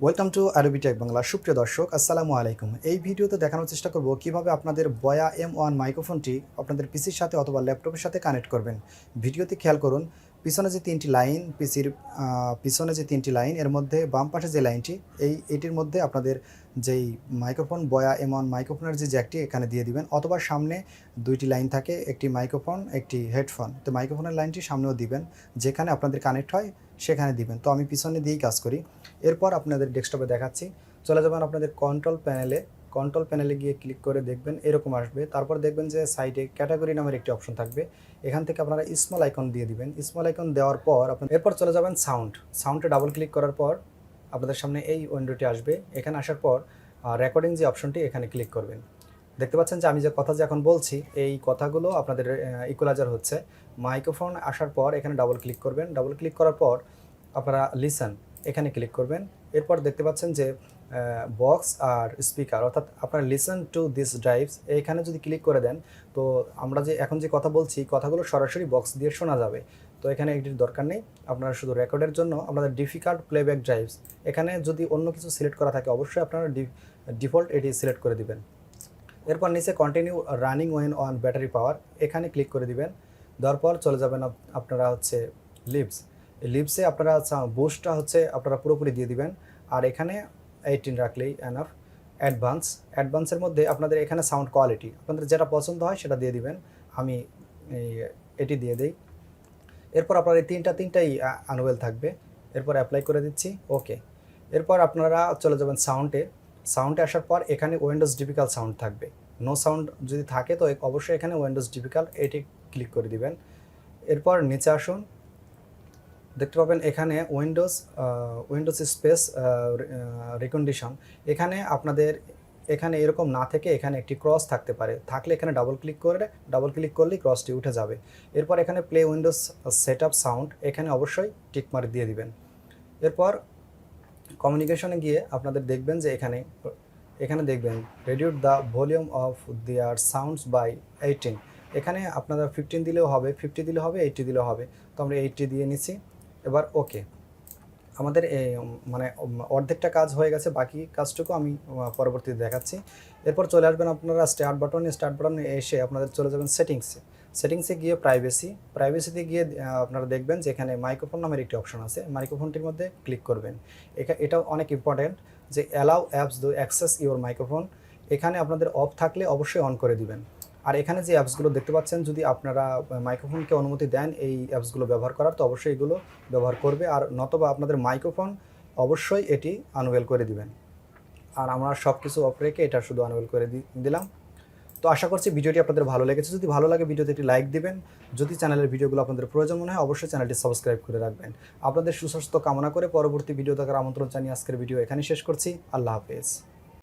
Welcome to RB tech Bangla সুপ্রিয় দর্শক, আসসালামু আলাইকুম। এই ভিডিওতে দেখানোর চেষ্টা করব কীভাবে আপনাদের বয়া এম ওয়ান মাইক্রোফোনটি আপনাদের পিসির সাথে অথবা ল্যাপটপের সাথে কানেক্ট করবেন। ভিডিওতে খেয়াল করুন পিছনে যে তিনটি লাইন, পিসির পিছনে যে তিনটি লাইন, এর মধ্যে বাম পাশে যে লাইনটি, এই, এটির মধ্যে আপনাদের যেই মাইক্রোফোন, বয়া এমন মাইক্রোফোনের যে জ্যাকটি এখানে দিয়ে দিবেন, অথবা সামনে দুইটি লাইন থাকে, একটি মাইক্রোফোন, একটি হেডফোন। তো মাইক্রোফোনের লাইনটি সামনেও দিবেন, যেখানে আপনাদের কানেক্ট হয়, সেখানে দিবেন। তো আমি পিছনে দিয়েই কাজ করি। এরপর আপনাদের ডেস্কটপে দেখাচ্ছি। চলে যাবেন আপনাদের কন্ট্রোল প্যানেলে। কন্ট্রোল প্যানেলে গিয়ে ক্লিক করে দেখবেন এরকম আসবে। তারপর দেখবেন যে সাইডে ক্যাটাগরি নামের একটি অপশন থাকবে। এখান থেকে আপনারা স্মল আইকন দিয়ে দিবেন। স্মল আইকন দেওয়ার পর আপনার এরপর চলে যাবেন সাউন্ড সাউন্ডে ডাবল ক্লিক করার পর আপনাদের সামনে এই উইন্ডোটি আসবে। এখানে আসার পর রেকর্ডিং যে অপশনটি এখানে ক্লিক করবেন। দেখতে পাচ্ছেন যে আমি যে কথা যে এখন বলছি, এই কথাগুলো আপনাদের ইকুলাইজার হচ্ছে। মাইক্রোফোন আসার পর এখানে ডাবল ক্লিক করবেন। ডাবল ক্লিক করার পর আপনারা লিসেন এখানে ক্লিক করবেন। এরপর দেখতে পাচ্ছেন যে বক্স আর স্পিকার অর্থাৎ আপনারা লিসেন টু দিস ড্রাইভস এখানে যদি ক্লিক করে দেন, তো আমরা যে এখন যে কথা বলছি কথাগুলো সরাসরি বক্স দিয়ে শোনা যাবে। তো এখানে এটির দরকার নেই, আপনারা শুধু রেকর্ডের জন্য আপনাদের ডিফিকাল্ট প্লেব্যাক ড্রাইভস এখানে যদি অন্য কিছু সিলেক্ট করা থাকে, অবশ্যই আপনারা ডিফল্ট এটি সিলেক্ট করে দিবেন। এরপর নিচে continue running when on battery power এখানে ক্লিক করে দিবেন। দেওয়ার পর চলে যাবেন আপনারা হচ্ছে লিভস এই লিভসে আপনারা বুস্টটা হচ্ছে আপনারা পুরোপুরি দিয়ে দিবেন। আর এখানে এইটিন রাখলেই এনাফ অ্যাডভান্স অ্যাডভান্সের মধ্যে আপনাদের এখানে সাউন্ড কোয়ালিটি আপনাদের যেটা পছন্দ হয় সেটা দিয়ে দিবেন, আমি এটি দিয়ে দিই। এরপর আপনার এই তিনটা, তিনটাই আনুয়েল থাকবে, এরপর অ্যাপ্লাই করে দিচ্ছি ওকে এরপর আপনারা চলে যাবেন সাউন্ডে সাউন্ডে আসার পর এখানে উইন্ডোজ ডিপিক্যাল সাউন্ড থাকবে। নো সাউন্ড যদি থাকে তো অবশ্যই এখানে উইন্ডোজ ডিপিক্যাল এটি ক্লিক করে দিবেন। এরপর নিচে আসুন দেখতে পাবেন এখানে উইন্ডোজ উইন্ডোজ স্পেস রিকন্ডিশন এখানে আপনাদের, এখানে এরকম না থেকে এখানে একটি ক্রস থাকতে পারে। থাকলে এখানে ডাবল ক্লিক করে ডাবল ক্লিক করলেই ক্রসটি উঠে যাবে। এরপর এখানে play Windows set up sound এখানে অবশ্যই টিকমার্ক দিয়ে দিবেন। এরপর কমিউনিকেশনে গিয়ে আপনাদের দেখবেন যে এখানে এখানে দেখবেন reduce the volume of their sounds by eighteen এখানে আপনারা ফিফটিন দিলেও হবে ফিফটি দিলে হবে এইটটি দিলেও হবে। তো আমরা এইটটি দিয়ে নিচ্ছি। এবার ওকে আমাদের মানে অর্ধেকটা কাজ হয়ে গেছে, বাকি কাজটুকু আমি পরবর্তীতে দেখাচ্ছি। এরপর চলে আসবেন আপনারা স্টার্ট বাটনে স্টার্ট বাটনে এসে আপনাদের চলে যাবেন সেটিংসে সেটিংসে গিয়ে প্রাইভেসি প্রাইভেসিতে গিয়ে আপনারা দেখবেন যে এখানে মাইক্রোফোন নামের একটি অপশন আছে। মাইক্রোফোনটির মধ্যে ক্লিক করবেন। এটাও অনেক ইম্পর্ট্যান্ট যে allow apps to access your microphone এখানে আপনাদের অফ থাকলে অবশ্যই অন করে দিবেন। আর এখানে যে অ্যাপসগুলো দেখতে পাচ্ছেন, যদি আপনারা মাইক্রোফোনকে অনুমতি দেন, এই অ্যাপসগুলো ব্যবহার করার, তো অবশ্যই এগুলো ব্যবহার করবে। আর নতবা আপনাদের মাইক্রোফোন, অবশ্যই এটি আনুয়েল করে দিবেন। আর আমরা সব কিছু অফ রেখে এটা শুধু আনুয়েল করে দিলাম। তো আশা করছি ভিডিওটি আপনাদের ভালো লেগেছে। যদি ভালো লাগে ভিডিওতে একটি লাইক দিবেন। যদি চ্যানেলের ভিডিওগুলো আপনাদের প্রয়োজন মনে হয়, অবশ্যই চ্যানেলটি সাবস্ক্রাইব করে রাখবেন। আপনাদের সুস্বাস্থ্য কামনা করে পরবর্তী ভিডিও দেখার আমন্ত্রণ জানিয়ে আজকের ভিডিও এখানে শেষ করছি। আল্লাহ হাফেজ।